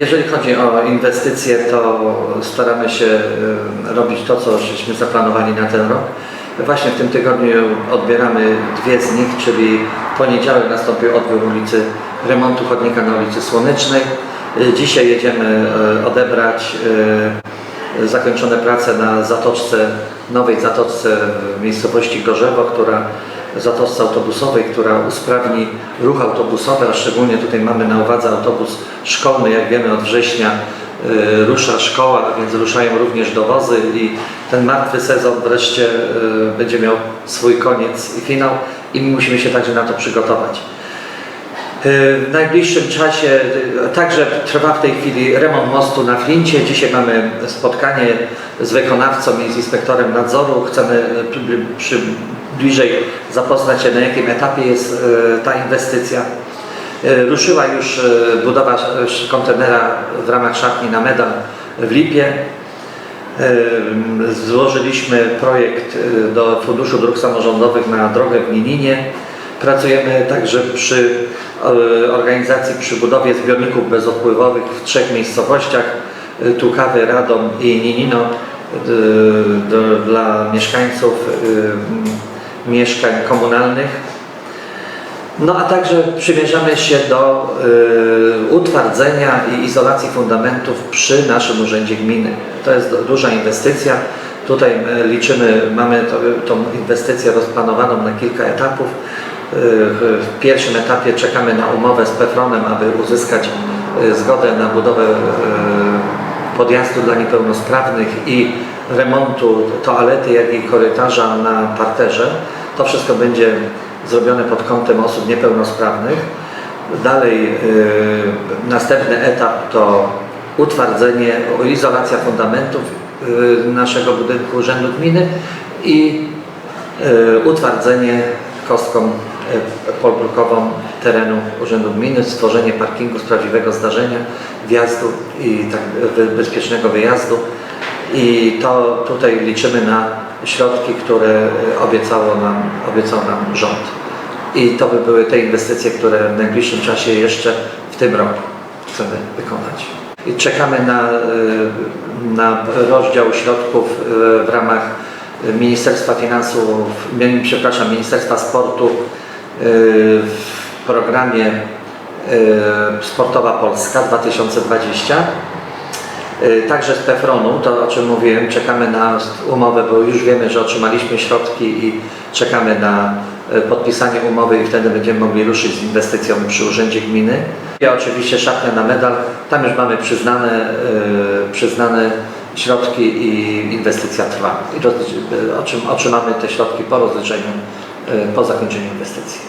Jeżeli chodzi o inwestycje, to staramy się y, robić to, co żeśmy zaplanowali na ten rok. Właśnie w tym tygodniu odbieramy dwie z nich, czyli poniedziałek nastąpił odbiór ulicy remontu chodnika na ulicy Słonecznej. Y, Dzisiaj jedziemy y, odebrać zakończone prace na zatoczce, nowej zatoczce w miejscowości Gorzewo, która zatoczce autobusowej, która usprawni ruch autobusowy, a szczególnie tutaj mamy na uwadze autobus szkolny. Jak wiemy od września y, rusza szkoła, więc ruszają również dowozy i ten martwy sezon wreszcie y, będzie miał swój koniec i finał i my musimy się także na to przygotować. W najbliższym czasie y, także trwa w tej chwili remont mostu na Flincie. Dzisiaj mamy spotkanie z wykonawcą i z inspektorem nadzoru. Chcemy y, przy, bliżej zapoznać się na jakim etapie jest y, ta inwestycja. Y, Ruszyła już y, budowa kontenera w ramach szatni na medal w Lipie. Złożyliśmy projekt do Funduszu Dróg Samorządowych na drogę w Nininie. Pracujemy także przy organizacji, przy budowie zbiorników bezodpływowych w trzech miejscowościach, Tukawy, Radom i Ninino, dla mieszkańców mieszkań komunalnych. No a także przymierzamy się do y, utwardzenia i izolacji fundamentów przy naszym urzędzie gminy. To jest du- duża inwestycja. Tutaj y, liczymy, mamy to, tą inwestycję rozplanowaną na kilka etapów. Y, w pierwszym etapie czekamy na umowę z Pefronem, aby uzyskać y, zgodę na budowę podjazdu dla niepełnosprawnych i remontu toalety, jak i korytarza na parterze. To wszystko będzie zrobione pod kątem osób niepełnosprawnych. Dalej y, następny etap to utwardzenie, izolacja fundamentów y, naszego budynku Urzędu Gminy i y, utwardzenie kostką y, polbrukową terenu Urzędu Gminy, stworzenie parkingu z prawdziwego zdarzenia, wjazdu i tak wy- bezpiecznego wyjazdu. I to tutaj liczymy na środki, które y, obiecało nam, obiecał nam rząd. I to by były te inwestycje, które w najbliższym czasie jeszcze w tym roku chcemy wykonać. I czekamy na, y, na rozdział środków y, w ramach Ministerstwa Finansów, przepraszam, Ministerstwa Sportu w programie Sportowa Polska 2020. Y, Także z Pefronu, to o czym mówiłem, czekamy na umowę, bo już wiemy, że otrzymaliśmy środki i czekamy na y, podpisanie umowy i wtedy będziemy mogli ruszyć z inwestycją przy Urzędzie Gminy. I oczywiście szatnia na medal, tam już mamy przyznane, y, przyznane środki i inwestycja trwa. I otrzymamy te środki po rozliczeniu, po zakończeniu inwestycji.